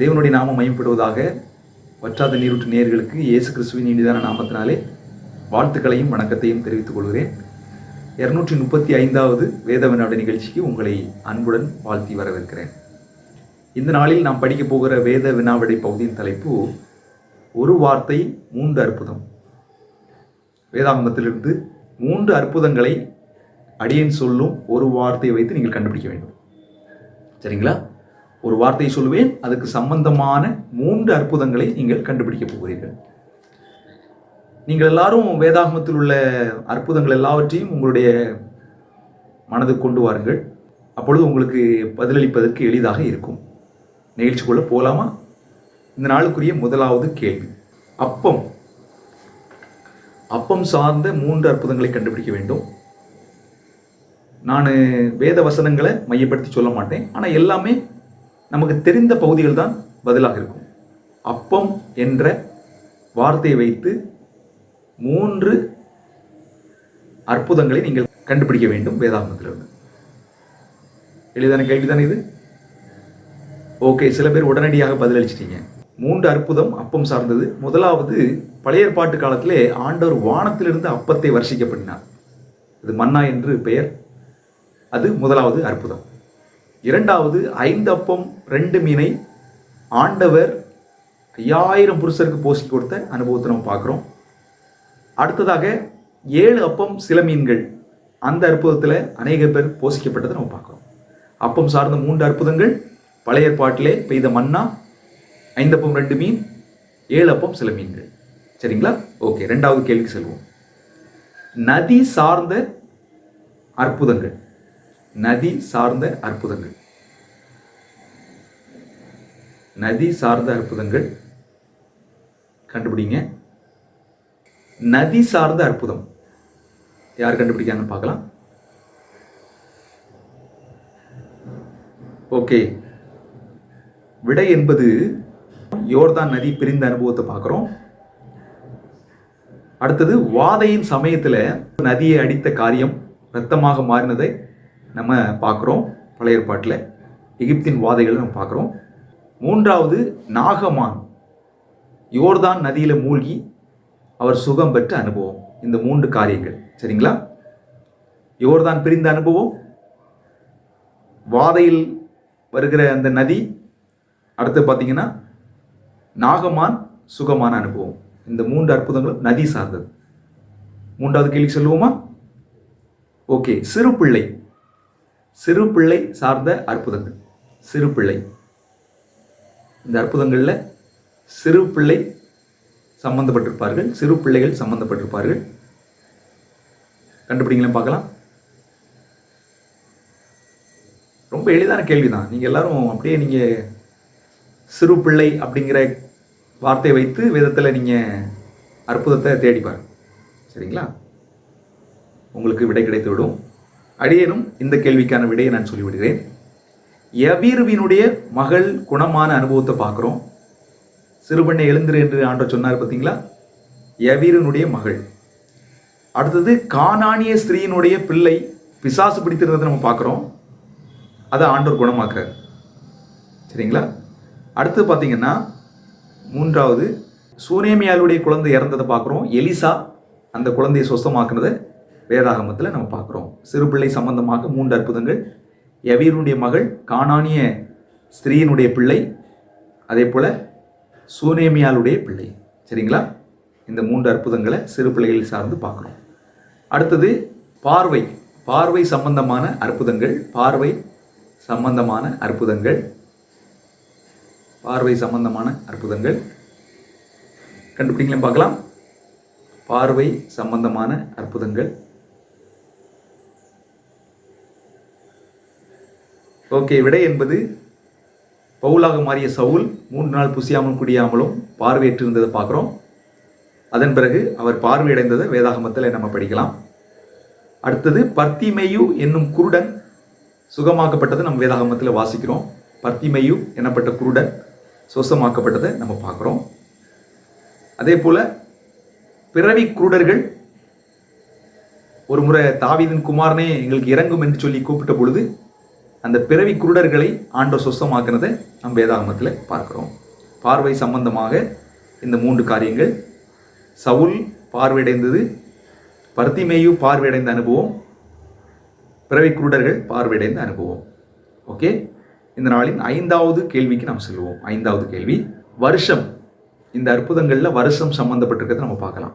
தேவனுடைய நாமம் மையப்படுவதாக வற்றாத நீரூற்று நேயர்களுக்கு இயேசு கிறிஸ்துவின் இனிதான நாமத்தினாலே வாழ்த்துக்களையும் வணக்கத்தையும் தெரிவித்துக் கொள்கிறேன். இருநூற்றி முப்பத்தி ஐந்தாவது வேத நிகழ்ச்சிக்கு உங்களை அன்புடன் வாழ்த்தி வரவேற்கிறேன். இந்த நாளில் நாம் படிக்கப் போகிற வேத வினாவிடை பகுதியின் தலைப்பு ஒரு வார்த்தை மூன்று அற்புதம். வேதாங்கத்திலிருந்து மூன்று அற்புதங்களை அடியேன் சொல்லும் ஒரு வார்த்தையை வைத்து நீங்கள் கண்டுபிடிக்க வேண்டும். சரிங்களா? ஒரு வார்த்தையை சொல்லுவேன் அதுக்கு சம்பந்தமான மூன்று அற்புதங்களை நீங்கள் கண்டுபிடிக்க போகிறீர்கள். நீங்கள் எல்லாரும் வேதாகமத்தில் உள்ள அற்புதங்கள் எல்லாவற்றையும் உங்களுடைய மனதுக்கு கொண்டு வாருங்கள். அப்பொழுது உங்களுக்கு பதிலளிப்பதற்கு எளிதாக இருக்கும். நிகழ்ச்சிக்குள்ளே போகலாமா? இந்த நாளுக்குரிய முதலாவது கேள்வி. அப்பம். அப்பம் சார்ந்த மூன்று அற்புதங்களை கண்டுபிடிக்க வேண்டும். நான் வேத வசனங்களை மையப்படுத்தி சொல்ல மாட்டேன். ஆனால் எல்லாமே நமக்கு தெரிந்த பகுதிகள் தான் பதிலாக இருக்கும். அப்பம் என்ற வார்த்தையை வைத்து மூன்று அற்புதங்களை நீங்கள் கண்டுபிடிக்க வேண்டும் வேதாந்தத்திலிருந்து எளிதான கேள்விதானே இது? ஓகே சில பேர் உடனடியாக பதிலளிச்சிட்டீங்க. மூன்று அற்புதம் அப்பம் சார்ந்தது. முதலாவது பழைய ஏற்பாட்டு காலத்திலே ஆண்டவர் வானத்திலிருந்து அப்பத்தை வர்ஷிக்கப்படினார். இது மன்னா என்று பெயர். அது முதலாவது அற்புதம். இரண்டாவது ஐந்து அப்பம் ரெண்டு மீனை ஆண்டவர் ஐயாயிரம் புருஷருக்கு போசி கொடுத்த அனுபவத்தை நம்ம பார்க்குறோம். அடுத்ததாக ஏழு அப்பம் சில மீன்கள். அந்த அற்புதத்தில் அநேக பேர் போஷிக்கப்பட்டதை நம்ம பார்க்குறோம். அப்பம் சார்ந்த மூன்று அற்புதங்கள் பழைய ஏற்பாட்டிலே பெய்த மன்னா ஐந்தப்பம் ரெண்டு மீன் ஏழு அப்பம் சில மீன்கள். சரிங்களா? ஓகே ரெண்டாவது கேள்விக்கு செல்வோம். நதி சார்ந்த அற்புதங்கள். நதி சார்ந்த அற்புதங்கள். நதி சார்ந்த அற்புதங்கள். கண்டுபிடிங்க. நதி சார்ந்த அற்புதம். யார் கண்டுபிடிக்காங்கன்னு பார்க்கலாம். ஓகே. விடை என்பது யோர்தான் நதி பிரிந்த அனுபவத்தை பார்க்குறோம். அடுத்தது வாதையின் சமயத்தில் நதியை அடித்த காரியம் ரத்தமாக மாறினதை நம்ம பார்க்குறோம் பழைய ஏற்பாட்டில். எகிப்தின் வாதைகளை நம்ம பார்க்குறோம். மூன்றாவது நாகமான். யோர்தான் நதியில் மூழ்கி அவர் சுகம் பெற்ற அனுபவம். இந்த மூன்று காரியங்கள். சரிங்களா? யோர்தான் பிரிந்த அனுபவம். வாதையில் வருகிற அந்த நதி அடுத்து பார்த்தீங்கன்னா நாகமான் சுகமான அனுபவம். இந்த மூன்று அற்புதங்களும் நதி சார்ந்தது. மூன்றாவது கேள்வி சொல்லுவோமா? ஓகே சிறு பிள்ளை. சிறு பிள்ளை சார்ந்த அற்புதங்கள். சிறு பிள்ளை. இந்த அற்புதங்களில் சிறு பிள்ளை சம்பந்தப்பட்டிருப்பார்கள். சிறு பிள்ளைகள் சம்பந்தப்பட்டிருப்பார்கள். கண்டுபிடிங்களேன் பார்க்கலாம். ரொம்ப எளிதான கேள்வி தான் நீங்கள் எல்லாரும் அப்படியே நீங்கள் சிறு பிள்ளை அப்படிங்கிற வார்த்தையை வைத்து விதத்தில் நீங்கள் அற்புதத்தை தேடி பாருங்கள் சரிங்களா? உங்களுக்கு விடை கிடைத்து விடும் அடியேனும் இந்த கேள்விக்கான விடையை நான் சொல்லிவிடுகிறேன். யவீருவினுடைய மகள் குணமான அனுபவத்தை பார்க்குறோம். சிறுபண்ணை எழுந்திரு என்று ஆண்டவர் சொன்னார் பார்த்தீங்களா? யவீரனுடைய மகள். அடுத்தது காணானிய ஸ்திரீயினுடைய பிள்ளை பிசாசு பிடித்திருந்ததை நம்ம பார்க்குறோம். அதை ஆண்டோர் குணமாக்குறார். சரிங்களா? அடுத்து பார்த்தீங்கன்னா மூன்றாவது சூனேமியாளுடைய குழந்தை இறந்ததை பார்க்குறோம். எலிசா அந்த குழந்தையை சொஸ்தமாக்குனதை வேதாகமத்தில் நம்ம பார்க்குறோம். சிறுபிள்ளை சம்பந்தமாக மூன்று அற்புதங்கள். யவீருடைய மகள் காணானிய ஸ்திரீயினுடைய பிள்ளை அதே போல் சூனேமியாளுடைய பிள்ளை. சரிங்களா? இந்த மூன்று அற்புதங்களை சிறு பிள்ளைகள் சார்ந்து பார்க்குறோம். அடுத்தது பார்வை. பார்வை சம்பந்தமான அற்புதங்கள். பார்வை சம்பந்தமான அற்புதங்கள். பார்வை சம்பந்தமான அற்புதங்கள். கண்டுபிடிங்களேன் பார்க்கலாம்? பார்வை சம்பந்தமான அற்புதங்கள். ஓகே விடை என்பது பவுலாக மாறிய சவுல் மூன்று நாள் புசியாமல் குடியாமலும் பார்வையற்றிருந்ததை பார்க்குறோம். அதன் பிறகு அவர் பார்வையடைந்ததை வேதாகமத்தில் நம்ம படிக்கலாம். அடுத்தது பர்த்திமேயு என்னும் குருடன் சுகமாக்கப்பட்டதை நம்ம வேதாகமத்தில் வாசிக்கிறோம். பர்த்திமேயு எனப்பட்ட குருடன் சுசமாக்கப்பட்டதை நம்ம பார்க்குறோம். அதே போல் பிறவி குருடர்கள் ஒரு முறை தாவிதின் குமாரனே எங்களுக்கு இறங்கும் என்று சொல்லி கூப்பிட்ட பொழுது அந்த பிறவி குருடர்களை ஆண்டோ சுத்தமாக்குனதை நம் வேதாகமத்தில் பார்க்குறோம். பார்வை சம்பந்தமாக இந்த மூன்று காரியங்கள். சவுல் பார்வையடைந்தது பருத்திமேயு பார்வையடைந்த அனுபவம் பிறவி குருடர்கள் பார்வையடைந்த அனுபவம். ஓகே? இந்த நாளின் ஐந்தாவது கேள்விக்கு நாம் செல்வோம். ஐந்தாவது கேள்வி வருஷம். இந்த அற்புதங்களில் வருஷம் சம்மந்தப்பட்டிருக்கிறத நம்ம பார்க்கலாம்.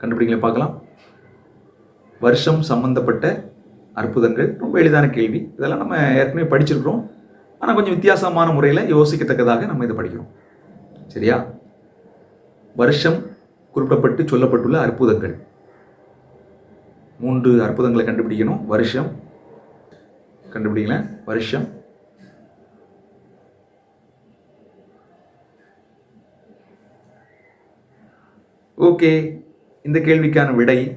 கண்டுபிடிங்களா பார்க்கலாம். வருஷம் சம்மந்தப்பட்ட அற்புதங்கள். ரொம்ப எளிதான கேள்வி. இதெல்லாம் நம்ம ஏற்கனவே படிச்சிருக்கிறோம். ஆனால் கொஞ்சம் வித்தியாசமான முறையில் யோசிக்கத்தக்கதாக நம்ம இதை படிக்கிறோம். சரியா? வருஷம் குறிப்பிடப்பட்டு சொல்லப்பட்டுள்ள அற்புதங்கள். மூன்று அற்புதங்களை கண்டுபிடிக்கணும். வருஷம். கண்டுபிடிக்கல? வருஷம். ஓகே. இந்த கேள்விக்கான விடை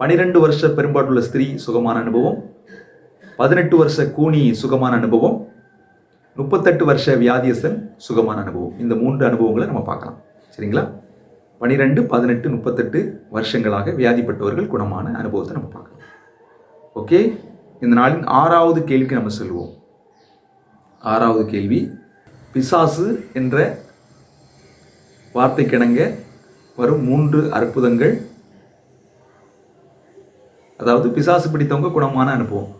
பனிரெண்டு வருஷ பெரும்பாடுள்ள ஸ்திரீ சுகமான அனுபவம் பதினெட்டு வருஷ கூனி சுகமான அனுபவம் முப்பத்தெட்டு வருஷ வியாதியஸ்தன் சுகமான அனுபவம். இந்த மூன்று அனுபவங்களை நம்ம பார்க்கலாம். சரிங்களா? பனிரெண்டு பதினெட்டு முப்பத்தெட்டு வருஷங்களாக வியாதிப்பட்டவர்கள் குணமான அனுபவத்தை நம்ம பார்க்கலாம். ஓகே? இந்த நாளின் ஆறாவது கேள்விக்கு நம்ம செல்வோம். ஆறாவது கேள்வி பிசாசு என்ற வார்த்தைக்கிணங்க வரும் மூன்று அற்புதங்கள் அதாவது பிசாசு பிடித்தவங்க குணமான அனுபவம்.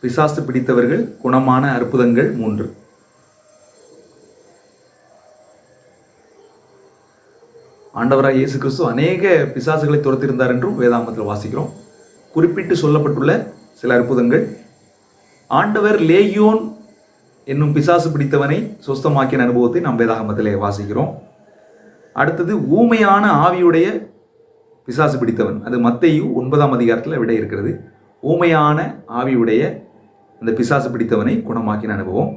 பிசாசு பிடித்தவர்கள் குணமான அற்புதங்கள் மூன்று. ஆண்டவராக இயேசு கிறிஸ்து அநேக பிசாசுகளை துரத்திருந்தார் என்றும் வேதாமத்தில் வாசிக்கிறோம். குறிப்பிட்டு சொல்லப்பட்டுள்ள சில அற்புதங்கள். ஆண்டவர் லேயோன் என்னும் பிசாசு பிடித்தவனை சுஸ்தமாக்கின அனுபவத்தை நாம் வேதாகமத்திலே வாசிக்கிறோம். அடுத்தது ஊமையான ஆவியுடைய பிசாசு பிடித்தவன். அது மத்தையு ஒன்பதாம் அதிகாரத்தில் விட இருக்கிறது. ஊமையான ஆவியுடைய அந்த பிசாசு பிடித்தவனை குணமாக்கின அனுபவம்.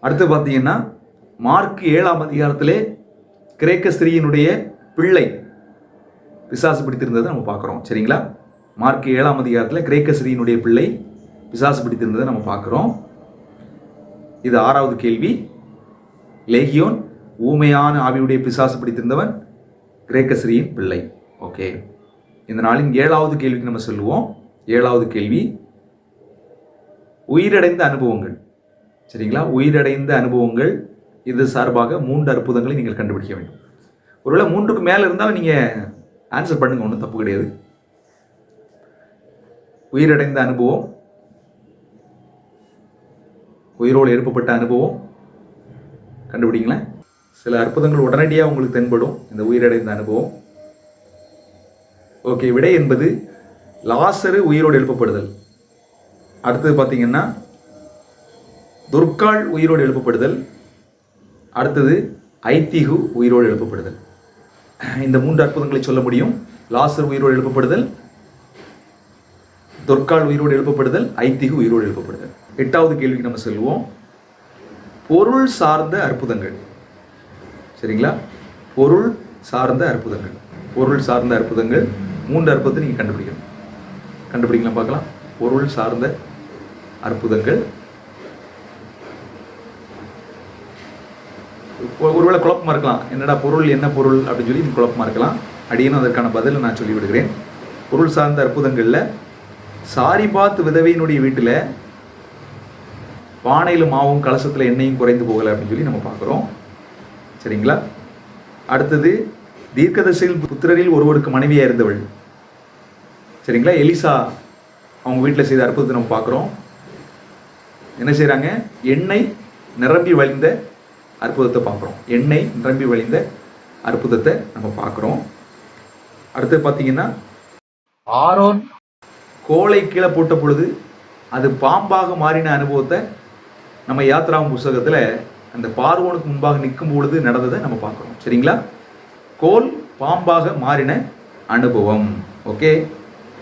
அடுத்து பார்த்தீங்கன்னா மார்க் ஏழாம் அதிகாரத்திலே கிரேக்க ஸ்திரீயினுடைய பிள்ளை பிசாசு பிடித்திருந்ததை நம்ம பார்க்குறோம். சரிங்களா? மார்க் ஏழாம் அதிகாரத்தில் கிரேக்க ஸ்திரீயினுடைய பிள்ளை பிசாசு பிடித்திருந்ததை நம்ம பார்க்குறோம். இது ஆறாவது கேள்வி. லேகியோன் ஊமையான ஆவியுடைய பிசாசு பிடித்திருந்தவன் கிரேக்க ஸ்ரீயின் பிள்ளை. ஓகே இந்த நாளின் ஏழாவது கேள்விக்கு நம்ம சொல்லுவோம். ஏழாவது கேள்வி உயிரடைந்த அனுபவங்கள். சரிங்களா? உயிரடைந்த அனுபவங்கள் இது சார்பாக மூன்று அற்புதங்களை நீங்கள் கண்டுபிடிக்க வேண்டும். ஒருவேளை மூன்றுக்கு மேலே இருந்தால் நீங்கள் ஆன்சர் பண்ணுங்க ஒன்றும் தப்பு கிடையாது. உயிரடைந்த அனுபவம் உயிரோடு எழுப்பப்பட்ட அனுபவம். கண்டுபிடிங்களேன். சில அற்புதங்கள் உடனடியாக உங்களுக்கு தென்படும். இந்த உயிரடைந்த அனுபவம். ஓகே விடை என்பது லாசரு உயிரோடு எழுப்பப்படுதல். அடுத்தது பார்த்தீங்கன்னா துர்காள் உயிரோடு எழுப்பப்படுதல். அடுத்தது ஐத்திகு உயிரோடு எழுப்பப்படுதல். இந்த மூன்று அற்புதங்களை சொல்ல முடியும். லாசர் உயிரோடு எழுப்பப்படுதல் தொற்கால் உயிரோடு எழுப்பப்படுதல் ஐத்திகு உயிரோடு எழுப்பப்படுதல். எட்டாவது கேள்விக்கு நம்ம செல்வோம். பொருள் சார்ந்த அற்புதங்கள். சரிங்களா? பொருள் சார்ந்த அற்புதங்கள். பொருள் சார்ந்த அற்புதங்கள். மூன்று அற்புதத்தை நீங்கள் கண்டுபிடிக்கணும். கண்டுபிடிக்கலாம் பார்க்கலாம். பொருள் சார்ந்த அற்புதங்கள். ஒருவேளை குழப்பமா இருக்கலாம். என்னடா பொருள் என்ன பொருள் அப்படின்னு சொல்லி குழப்பமாக இருக்கலாம். அடியேனும் அதற்கான பதிலை நான் சொல்லிவிடுகிறேன். பொருள் சார்ந்த அற்புதங்களில் சாரிபாத் விதவையினுடைய வீட்டில் பானையில் மாவும் கலசத்தில் எண்ணெயும் குறைந்து போகலை அப்படின்னு சொல்லி நம்ம பார்க்குறோம். சரிங்களா? அடுத்தது தீர்க்கதசையில் புத்திரரில் ஒருவருக்கு மனைவியாக இருந்தவள். சரிங்களா? எலிசா அவங்க வீட்டில் செய்த அற்புதத்தை நம்ம பார்க்குறோம். என்ன செய்கிறாங்க எண்ணெய் நிரம்பி வழிந்த அற்புதத்தை பார்க்குறோம். எண்ணெய் நிரம்பி வழிந்த அற்புதத்தை நம்ம பார்க்குறோம். அடுத்து பார்த்தீங்கன்னா ஆரோன் கோலை கீழே போட்ட பொழுது அது பாம்பாக மாறின அனுபவத்தை நம்ம யாத்ராவும் புஸ்தகத்தில் அந்த பார்வோனுக்கு முன்பாக நிற்கும் பொழுது நடந்ததை நம்ம பார்க்குறோம். சரிங்களா? கோல் பாம்பாக மாறின அனுபவம். ஓகே?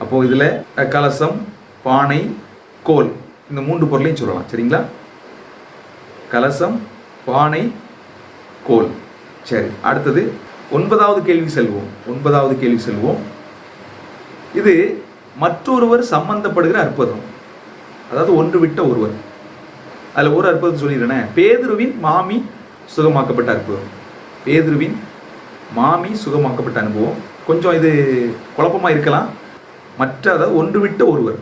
அப்போது இதில் கலசம் பானை கோல் இந்த மூன்று பொருளையும் சொல்லலாம். சரிங்களா? கலசம் பானை கோல். சரி அடுத்தது ஒன்பதாவது கேள்வி செல்வோம். ஒன்பதாவது கேள்வி செல்வோம். இது மற்றொருவர் சம்பந்தப்படுகிற அற்புதம். அதாவது ஒன்று விட்ட ஒருவர். அதில் ஒரு அற்புதம் சொல்லிடுறேனே. பேதுருவின் மாமி சுகமாக்கப்பட்ட அற்புதம். பேதுருவின் மாமி சுகமாக்கப்பட்ட அனுபவம். கொஞ்சம் இது குழப்பமாக இருக்கலாம். மற்ற அதாவது ஒன்று விட்ட ஒருவர்.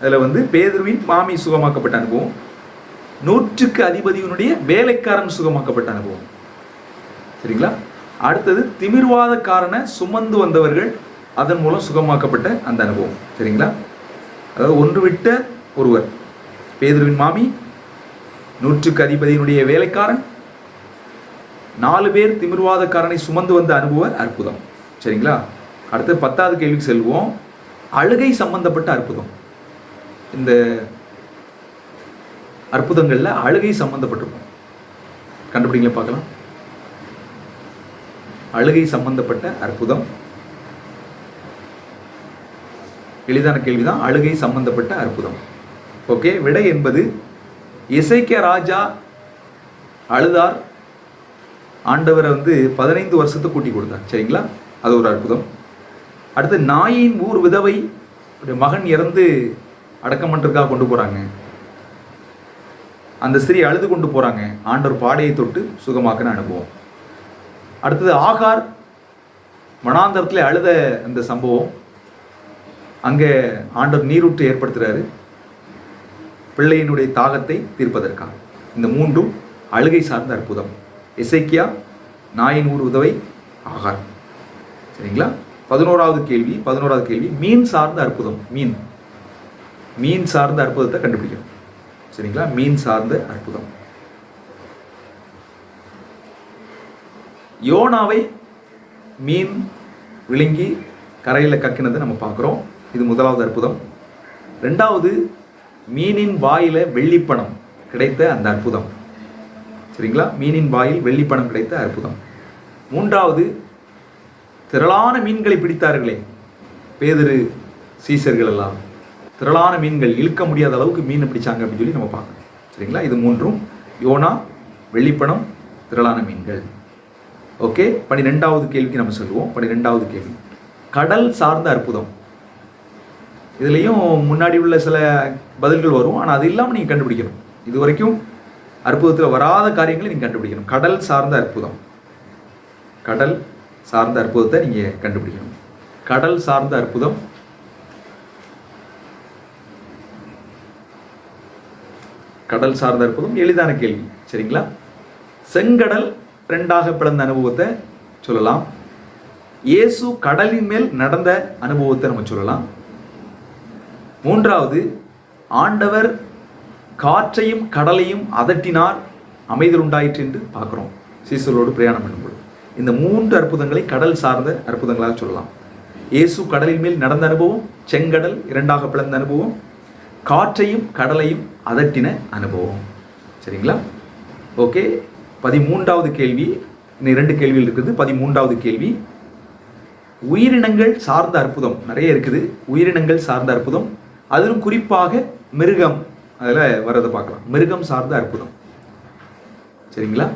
அதில் வந்து பேதுருவின் மாமி சுகமாக்கப்பட்ட அனுபவம். நூற்றுக்கு அதிபதியினுடைய வேலைக்காரன் சுகமாக்கப்பட்ட அனுபவம். சரிங்களா? அடுத்தது திமிர்வாதக்காரனை சுமந்து வந்தவர்கள் அதன் மூலம் சுகமாக்கப்பட்ட அந்த அனுபவம். சரிங்களா? அதாவது ஒன்று விட்ட ஒருவர். பேதுருவின் மாமி நூற்றுக்கு அதிபதியினுடைய வேலைக்காரன். நாலு பேர் திமிர்வாதக்காரனை சுமந்து வந்த அனுபவ அற்புதம். சரிங்களா? அடுத்து பத்தாவது கேள்விக்கு செல்வோம். அழுகை சம்பந்தப்பட்ட அற்புதம். இந்த அற்புதங்களில் அழுகை சம்பந்தப்பட்டிருக்கும். கண்டுபிடிங்களே பார்க்கலாம். அழுகை சம்பந்தப்பட்ட அற்புதம். எளிதான கேள்விதான். அழுகை சம்பந்தப்பட்ட அற்புதம். ஓகே விடை என்பது இசைக்க ராஜா அழுதார். ஆண்டவரை வந்து பதினைந்து வருஷத்தை கூட்டி கொடுத்தார். சரிங்களா? அது ஒரு அற்புதம். அடுத்து நாயின் ஊர் விதவை மகன் இறந்து அடக்கம் பண்ணுறதுக்காக கொண்டு போகிறாங்க அந்த ஸ்திரீ அழுது கொண்டு போகிறாங்க ஆண்டவர் பாடையை தொட்டு சுகமாக்கின அனுபவம். அடுத்தது ஆகார் மனாந்தரத்தில் அழுத அந்த சம்பவம். அங்கே ஆண்டவர் நீரூற்று ஏற்படுத்துகிறாரு பிள்ளையினுடைய தாகத்தை தீர்ப்பதற்காக. இந்த மூன்றும் அழுகை சார்ந்த அற்புதம். இசைக்கியா நாயின் ஊர் உதவை ஆகார். சரிங்களா? பதினோராவது கேள்வி பதினோராவது கேள்வி மீன் சார்ந்த அற்புதம். மீன். மீன் சார்ந்த அற்புதத்தை கண்டுபிடிக்கணும். சரிங்களா? மீன் சார்ந்த அற்புதம். யோனாவை மீன் விழுங்கி கரையில் கக்கினதை நம்ம பார்க்குறோம். இது முதலாவது அற்புதம். ரெண்டாவது மீனின் வாயில வெள்ளிப்பணம் கிடைத்த அந்த அற்புதம். சரிங்களா? மீனின் வாயில் வெள்ளிப்பணம் கிடைத்த அற்புதம். மூன்றாவது திரளான மீன்களை பிடித்தார்களே. பேதரு சீசர்கள் எல்லாம் திரளான மீன்கள் இழுக்க முடியாத அளவுக்கு மீன் பிடிச்சாங்க அப்படின்னு சொல்லி நம்ம பார்க்கணும். சரிங்களா? இது மூன்றும் யோனா வெள்ளிப்பணம் திரளான மீன்கள். ஓகே? பன்னிரெண்டாவது கேள்விக்கு நம்ம சொல்லுவோம் பன்னிரெண்டாவது கேள்வி. கடல் சார்ந்த அற்புதம். இதுலேயும் முன்னாடி உள்ள சில பதில்கள் வரும். ஆனால் அது இல்லாமல் நீங்கள் கண்டுபிடிக்கணும். இது வரைக்கும் அற்புதத்தில் வராத காரியங்களை நீங்கள் கண்டுபிடிக்கணும். கடல் சார்ந்த அற்புதம். கடல் சார்ந்த அற்புதத்தை நீங்கள் கண்டுபிடிக்கணும். கடல் சார்ந்த அற்புதம். கடல் சார்ந்த அற்புதம் எளிதான கேள்வி. சரிங்களா? செங்கடல் ரெண்டாக பிளந்த அனுபவத்தை சொல்லலாம். இயேசு கடலின் மேல் நடந்த அனுபவத்தை நம்ம சொல்லலாம். மூன்றாவது ஆண்டவர் காற்றையும் கடலையும் அதட்டினார் அமைதல் உண்டாயிற்று என்று பார்க்குறோம். சீசலோடு பிரயாணம் பண்ணும்போது. இந்த மூன்று அற்புதங்களை கடல் சார்ந்த அற்புதங்களாக சொல்லலாம். இயேசு கடலின் மேல் நடந்த அனுபவம் செங்கடல் இரண்டாக பிளந்த அனுபவம் காற்றையும் கடலையும் அதட்டின அனுபவம். சரிங்களா? ஓகே பதிமூன்றாவது கேள்வி. இன்னும் இரண்டு கேள்விகள் இருக்குது. பதிமூன்றாவது கேள்வி. உயிரினங்கள் சார்ந்த அற்புதம். நிறைய இருக்குது. உயிரினங்கள் சார்ந்த அற்புதம். அதிலும் குறிப்பாக மிருகம். அதில் வர்றதை பார்க்கலாம். மிருகம் சார்ந்த அற்புதம். சரிங்களா?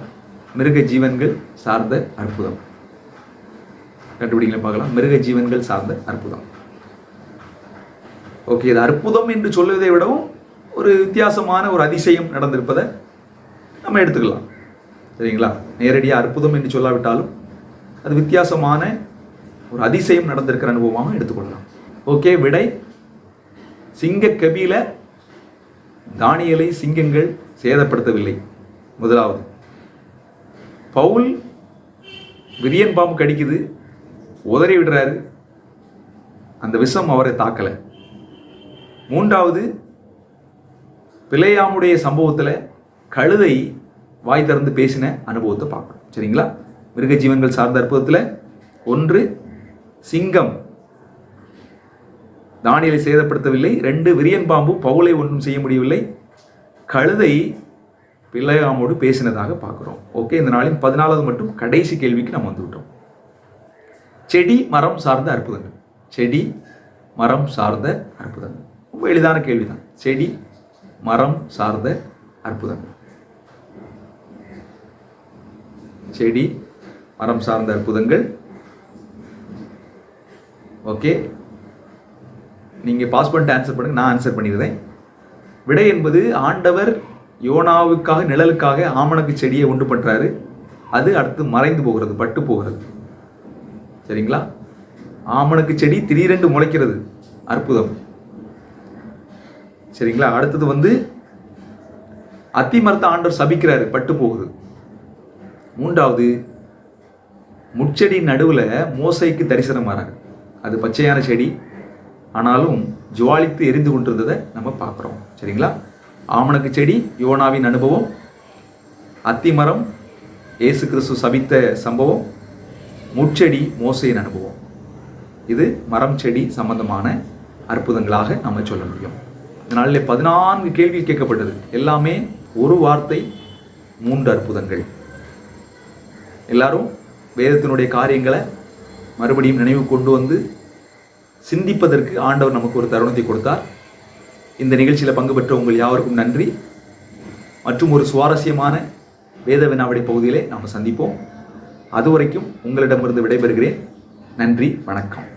மிருக ஜீவன்கள் சார்ந்த அற்புதம். கண்டுபிடிங்களை பார்க்கலாம். மிருக ஜீவன்கள் சார்ந்த அற்புதம். ஓகே இது அற்புதம் என்று சொல்வதை விடவும் ஒரு வித்தியாசமான ஒரு அதிசயம் நடந்திருப்பதை நம்ம எடுத்துக்கலாம். சரிங்களா? நேரடியாக அற்புதம் என்று சொல்லாவிட்டாலும் அது வித்தியாசமான ஒரு அதிசயம் நடந்திருக்கிற அனுபவமாக எடுத்துக்கொள்ளலாம். ஓகே விடை சிங்க கபில தானியலை சிங்கங்கள் சேதப்படுத்தவில்லை. முதலாவது. பவுல் விரியன் பாம்பு கடிக்குது. உதறி விடுறாரு. அந்த விஷம் அவரை தாக்கலை. மூன்றாவது பிள்ளையாமுடைய சம்பவத்தில் கழுதை வாய் திறந்து பேசின அனுபவத்தை பார்க்கணும். சரிங்களா? மிருக ஜீவன்கள் சார்ந்த அற்புதத்தில் ஒன்று சிங்கம் தானியலை சேதப்படுத்தவில்லை. ரெண்டு விரியன் பாம்பு பவுலை ஒன்றும் செய்ய முடியவில்லை. கழுதை பிள்ளையாமோடு பேசினதாக பார்க்குறோம். ஓகே இந்த நாளின் பதினாலாவது மட்டும் கடைசி கேள்விக்கு நம்ம வந்துவிட்டோம். செடி மரம் சார்ந்த அற்புதங்கள். செடி மரம் சார்ந்த அற்புதங்கள். ரொம்ப எளிதான கேள்விதான். செடி மரம் சார்ந்த அற்புதங்கள். செடி மரம் சார்ந்த அற்புதங்கள். ஓகே நீங்கள் பாஸ் பண்ணிட்டு ஆன்சர் பண்ணுங்கள் நான் ஆன்சர் பண்ணிடுறேன். விடை என்பது ஆண்டவர் யோனாவுக்காக நிழலுக்காக ஆமணக்கு செடியை உண்டு பண்ணுறாரு அது அடுத்து மறைந்து போகிறது பட்டு போகிறது. சரிங்களா? ஆமணக்கு செடி திடீரென்று முளைக்கிறது. அற்புதம். சரிங்களா? அடுத்தது வந்து அத்திமரத்தை ஆண்டவர் சபிக்கிறாரு பட்டு போகுது. மூன்றாவது முட்செடி நடுவில் மோசைக்கு தரிசனம் வராங்க அது பச்சையான செடி. ஆனாலும் ஜுவாலித்து எரிந்து கொண்டிருந்ததை நம்ம பார்க்குறோம். சரிங்களா? ஆமணக்கு செடி யோனாவின் அனுபவம் அத்திமரம் இயேசு கிறிஸ்து சபித்த சம்பவம் முட்செடி மோசையின் அனுபவம். இது மரம் செடி சம்பந்தமான அற்புதங்களாக நம்ம சொல்ல முடியும். இந்த நாளில் பதினான்கு கேள்வி கேட்கப்பட்டது. எல்லாமே ஒரு வார்த்தை மூன்று அற்புதங்கள். எல்லாரும் வேதத்தினுடைய காரியங்களை மறுபடியும் நினைவு கொண்டு வந்து சிந்திப்பதற்கு ஆண்டவர் நமக்கு ஒரு தருணத்தை கொடுத்தார். இந்த நிகழ்ச்சியில் பங்கு பெற்ற உங்கள் யாவருக்கும் நன்றி. மற்றும் ஒரு சுவாரஸ்யமான வேத வினாவிடை பகுதியிலே நாம் சந்திப்போம். அதுவரைக்கும் உங்களிடமிருந்து விடைபெறுகிறேன். நன்றி வணக்கம்.